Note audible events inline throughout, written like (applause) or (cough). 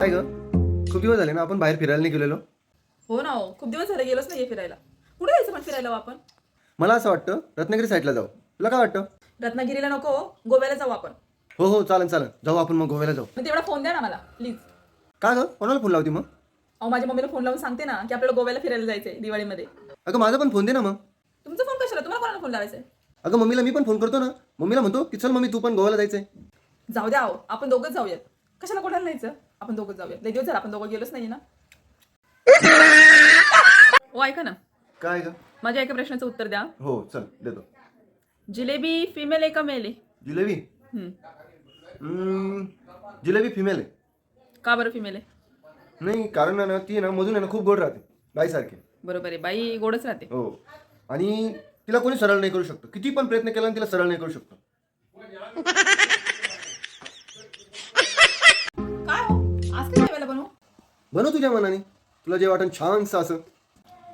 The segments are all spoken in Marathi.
काय ग. खूप दिवस झाले ना आपण बाहेर फिरायला नाही गेलेलो. हो ना हो खूप दिवस झाले गेलोच नाही फिरायला. कुठे जायचं पण फिरायला हो आपण? मला असं वाटतं रत्नागिरी साईडला जाऊ. तुला काय वाटतं? रत्नागिरीला नको गोव्याला जाऊ आपण. हो हो चालेल चालेल. जाऊ आपण मग गोव्याला जाऊ. मग तेवढा फोन द्या ना मला प्लीज का ग? कोणाला फोन लावती मग? अहो माझ्या मम्मीला फोन लावून सांगते ना की आपल्याला गोव्याला फिरायला जायचंय दिवाळीमध्ये. अगं माझा पण फोन दे ना मग. तुमचा फोन कशाला? तुम्हाला कोणाला फोन लावायचा अगं मम्मीला मी पण फोन करतो ना. मम्मीला म्हणतो की चल मम्मी तू पण गोव्याला जायचंय. जाऊ द्या अहो आपण दोघंच जाऊयात. कशाला कोणाला न्यायचं? आपण दोघंच जाऊयात लय दिवस झाला आपण दोघं गेलोच नाही ना? हो ऐका ना. काय ग माझ्या एका प्रश्नाचं उत्तर द्या. हो चल देतो. जिलेबी फिमेल आहे का मेल आहे? जिलेबी? हम्म. हम्म, जिलेबी फिमेल आहे. का बरं फिमेल आहे? नाही कारण आहे ना ती आहे ना मधून आहे ना खूप गोड राहते. बाईसारखी. बरोबर आहे. बाई गोडच राहते. हो. आणि तिला कोणी सरळ नाही करू शकतो. किती पण प्रयत्न केला ना तिला सरळ नाही करू शकतो. बनव तुझ्या मनाने. तुला जे वाटण छानसं असं.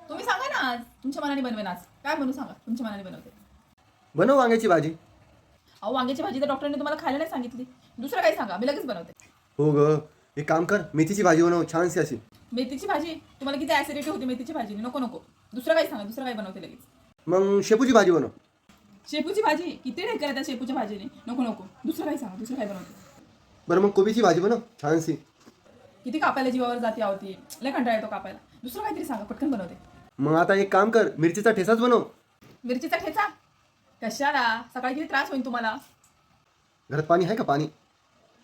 तुम्ही सांगा ना आज. तुमच्या मनाने बनवेन आज. काय बनवू सांगा? तुमच्या मनाने बनवते. बनव वांग्याची भाजी. अहो वांग्याची भाजी तर डॉक्टरने तुम्हाला खायला नाही सांगितली. दुसरं काही सांगा. मी लगेच बनवते. हो ग. एक काम कर. मेथीची भाजी बनव. छानशी अशी. मेथीची भाजी? तुम्हाला किती ऍसिडिटी होती मेथीची भाजी? नको नको. दुसरं काही सांगा. दुसरं काही बनवते लगेच. मग शेपूची भाजी बनव. शेपूची भाजी? किती ढेकर त्या शेपूच्या भाजीने? नको नको. दुसरं काही सांगा. दुसरं काही बनवते. बरं मग कोबीची भाजी बनव. छानशी. किती कापायला जीवावर जाते आवती? लय कंटाळा येतो कापायला. दुसरं काहीतरी सांगा पटकन बनवते. मग आता एक काम कर मिरचीचा ठेसाच बनव. मिरचीचा ठेचा? कशाला? सकाळी किती त्रास होईल तुम्हाला? घरात पाणी आहे का पाणी?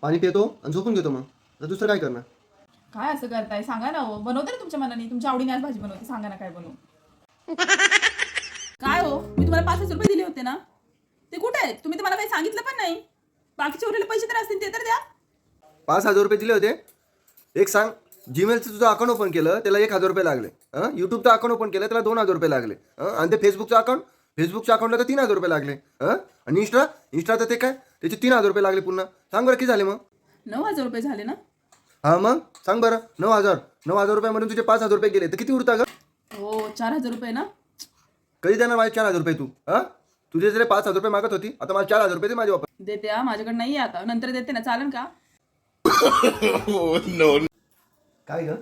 पाणी पितो आणि झोपून घेतो मग. दुसरं काय करणार? काय असं करताय? सांगा ना हो. बनवते ना तुमच्या मनाने. तुमच्या आवडीने आज भाजी बनवते. सांगा ना काय बनवू. काय हो? मी तुम्हाला पाच हजार रुपये दिले होते ना? ते कुठे आहेत? तुम्ही तर मला काही सांगितलं पण नाही. बाकीचे उरलेले पैसे तर असतील ते तर द्या. पाच हजार रुपये दिले होते. एक सांग जीमेलचं तुझं अकाउंट ओपन केलं त्याला एक हजार रुपये लागले हां यूट्यूबचं अकाउंट ओपन केलं त्याला दोन हजार रुपये लागले हं? आणि ते फेसबुकचं अकाउंट फेसबुकच्या अकाउंटला तर तीन हजार रुपये लागले हं? आणि इंस्टा इंस्टाचं ते काय त्याचे तीन हजार रुपये लागले पुन्हा सांग बरं किती झाले मग नऊ हजार रुपये झाले ना हां मग सांग बरं नऊ हजार नऊ हजार रुपयामधून तुझे पाच हजार रुपये गेले तर किती उरता ग हो चार हजार रुपये ना कधी देणार माझे चार हजार रुपये तू हां तुझे जरी पाच हजार रुपये मागत होती आता मला चार हजार रुपये दे माझे वापर देते हा माझ्याकडे नाही आहे आता नंतर देते ना चालेल का (laughs) काय ग?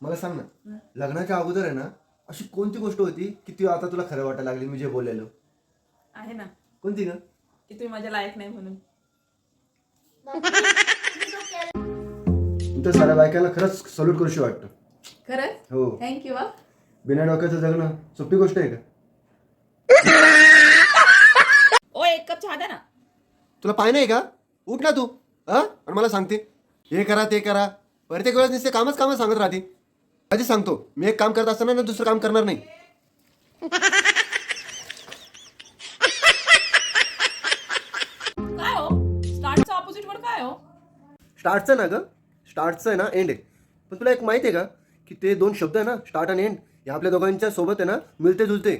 मला सांग ना. लग्नाच्या अगोदर आहे ना अशी कोणती गोष्ट होती की ती आता तुला खरं वाटायला लागली? मी जे बोललेलो. आहे ना. कोणती ग? की तुम्ही माझ्या लायक नाही म्हणून. तू तर साऱ्या बायकांना खरंच सल्यूट करूशी वाटतं. खरंच? हो. थँक्यू हा. बिना डोक्याचं जगणं सोपी गोष्ट आहे का? ओ एक कप चहा द्या ना. तुला पाय नाही का? उठ ना तू. हा? आणि मला सांगते. हे करा ते करा. प्रत्येक वेळेस नुसते कामच कामच सांगत राहते. आधी सांगतो मी एक काम करत असताना ना दुसरं काम करणार नाही. काय हो? स्टार्टचा ऑपोजिट वर्ड काय हो? स्टार्टचं ना ग. स्टार्टचं आहे ना एंड आहे. पण तुला एक माहिती आहे का? की ते दोन शब्द आहे ना स्टार्ट आणि एंड हे आपल्या दोघांच्या सोबत आहे ना मिळते जुळते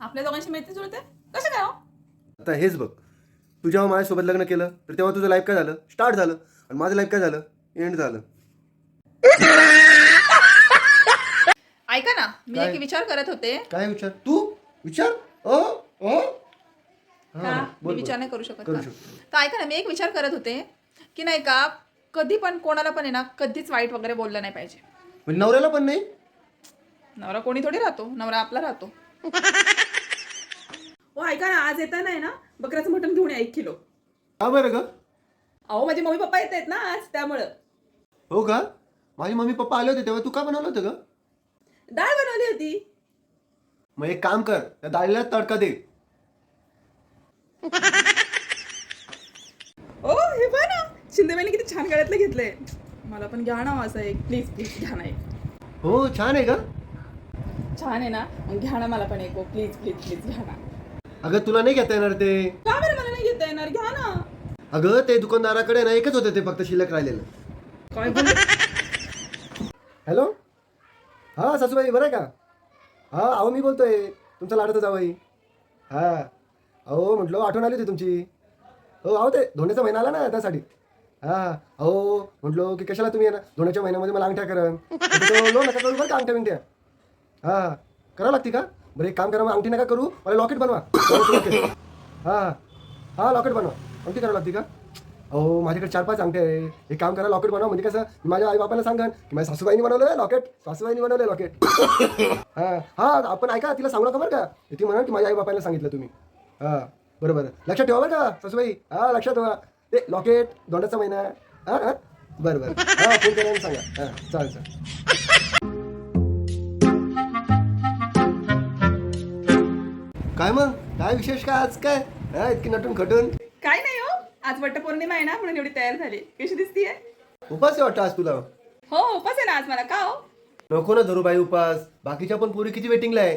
आपल्या दोघांशी मैत्री जुळते कसं काय हो? आता हेच बघ. तू जेव्हा माझ्यासोबत लग्न केलं तर तेव्हा तुझं लाईफ काय झालं? स्टार्ट झालं. आणि माझं लाईफ काय झालं? एंड झालं. ऐका ना मी काय? एक विचार करत होते. काय विचार? तू? विचार? अ? अ? का हा, मी बोल, विचार. नाही करू शकत करू का? शकतो. तर ऐका ना मी एक विचार करत होते की नाही का कधी पण कोणाला पण आहे ना कधीच वाईट वगैरे बोललं नाही पाहिजे. म्हणजे नवऱ्याला पण नाही? नवरा कोणी थोडी राहतो नवरा आपला राहतो. हो ऐका ना आज येताना आहे ना बकऱ्याचं मटण घेऊन या एक किलो. का बरं ग? अहो माझे मम्मी पप्पा येत आहेत ना आज त्यामुळं. हो का? माझी मम्मी पप्पा आले होते तेव्हा तू का बनवलं होतं ग? डाळ बनवली होती. मग एक काम कर त्या डाळीला तडका दे. ओ हे पण ना शिंदेबाईने किती छान गळ्यातलं घेतलंय. मला पण घ्या ना असं एक प्लीज प्लीज घ्या ना एक. हो छान आहे का छान आहे ना मग घ्या ना मला पण एक प्लीज प्लीज प्लीज घ्या ना. अगं तुला नाही घेता येणार ते. का बरं मला नाही घेता येणार? घ्या ना. अगं ते दुकानदाराकडे ना एकच होतं ते फक्त शिल्लक राहिलेलं. काय? हॅलो हां सासूबाई बरं आहे का? हां अहो मी बोलतोय. तुमचा लाडचा जावई. हां. अहो म्हटलं आठवण आली होती तुमची. हो अहो ते धोण्याचा महिना आला ना त्यासाठी. हां अहो म्हटलो की कशाला तुम्ही आहे ना धोण्याच्या महिन्यामध्ये मला अंगठ्या करा. लो नका करू बरं का अंगठ्या बिंगठ्या? हां करावं लागते का? बरं एक काम करा मग अंगठी नका करू मला लॉकेट बनवा. हां हां लॉकेट बनवा. अंगठी करावं लागते का? अहो माझ्याकडे चार पाच अंगठे आहे. एक काम करा लॉकेट बनवा. म्हणजे कसं मी माझ्या आई बापाला सांगा की माझ्या सासूबाईंनी बनवलं लॉकेट सासूबाईंनी बनवलं लॉकेट हां हां आपण ऐका तिला सांगू नका बरं का. ती म्हणा की माझ्या आई बापाला सांगितलं तुम्ही. हां बरोबर. लक्षात ठेवा बरं का सासूबाई. हां लक्षात ठेवा. ते लॉकेट दोंडाचा महिना. हां हां. बरं बरं. हां फोन करा सांगा. हां चालेल चालेल. काय मग? काय विशेष काय आज काय? हा इतकी नटून खटून. काय नाही हो. आज वटपौर्णिमा आहे ना म्हणून एवढी तयार झाली. कशी दिसतीये? उपास आहे वाटतं आज तुला? हो उपास आहे ना आज मला. का हो? नको ना धरू बाई उपास. बाकीच्या पण पुरी किती वेटिंगला आहे?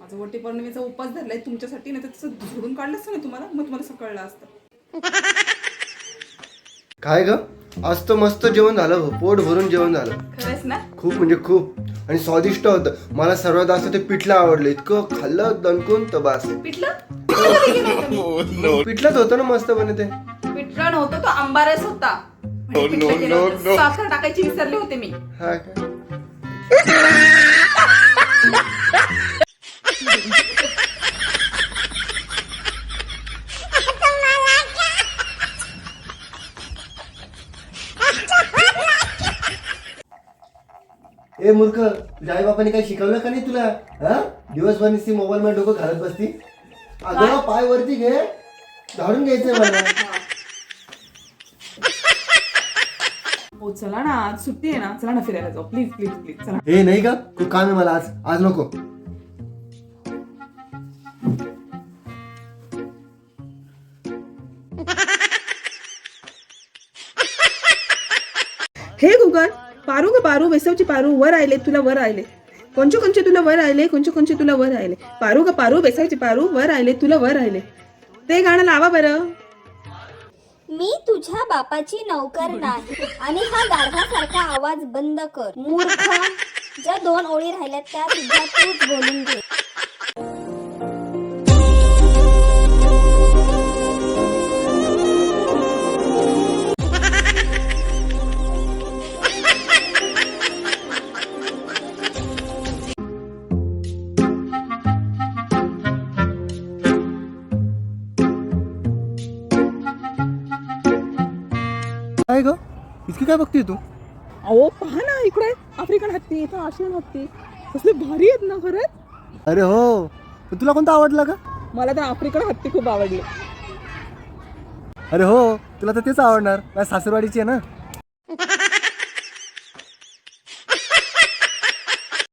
माझं वटी पौर्णिमेचा उपास धरलाय तुमच्यासाठी नाही तर तसं झोडून काढलं असतं ना तुम्हाला? मग तुम्हाला सकाळला असतं. काय ग? आज तर मस्त जेवण झालं. पोट भरून जेवण झालं. खरंच ना? खूप म्हणजे खूप. आणि स्वादिष्ट होतं. मला सर्वात जास्त ते पिठलं आवडलं. इतकं खाल्लं दणकून तर बास पिठलं? पिठलं कधी केलं होतं मी? पिठलंच होतं ना मस्त बने ते. पिठलं नव्हतं तो आंबारस होता. म्हणजे पिठलं केलं होतं. साखर टाकायची विसरले होते मी. हा काय (laughs) ए मूर्ख तुझ्या आई बापाने काही शिकवलं का नाही तुला? हा? दिवसभर नुसती मोबाईल मध्ये डोकं घालत बसती. अगं पाय वरती घे. झाडून घ्यायचंय मला. हो चला ना आज सुट्टी आहे ना. चला ना फिरायला जाऊ. प्लीज प्लीज प्लीज चला. हे नाही का खूप काम आहे मला आज. आज नको. हे गुगल पारू ग पारू बेसवची पारू वर आले तुला वर आले कोणचे कोणचे तुला वर आले कोणचे कोणचे तुला वर आले पारू ग पारू वेसायची पारू वर आले तुला वर आले ते गाणं लावा बरं. मी तुझ्या बापाची नौकर नाही आणि हा गाढवासारखा आवाज बंद कर. मूर्ख. ज्या दोन ओळी राहिल्यात त्या सुद्धा तूच बोलून घे. इतकी काय बघते तू? अहो पहा ना इकडे. आफ्रिकन हत्ती इथं आशियन हत्ती. कसले भारी आहेत ना खरंच अरे हो. पण तुला कोणता आवडला का? मला तर आफ्रिकन हत्ती खूप आवडली. अरे हो. तुला तर तेच आवडणार. माझ्या सासरवाडीची आहे ना.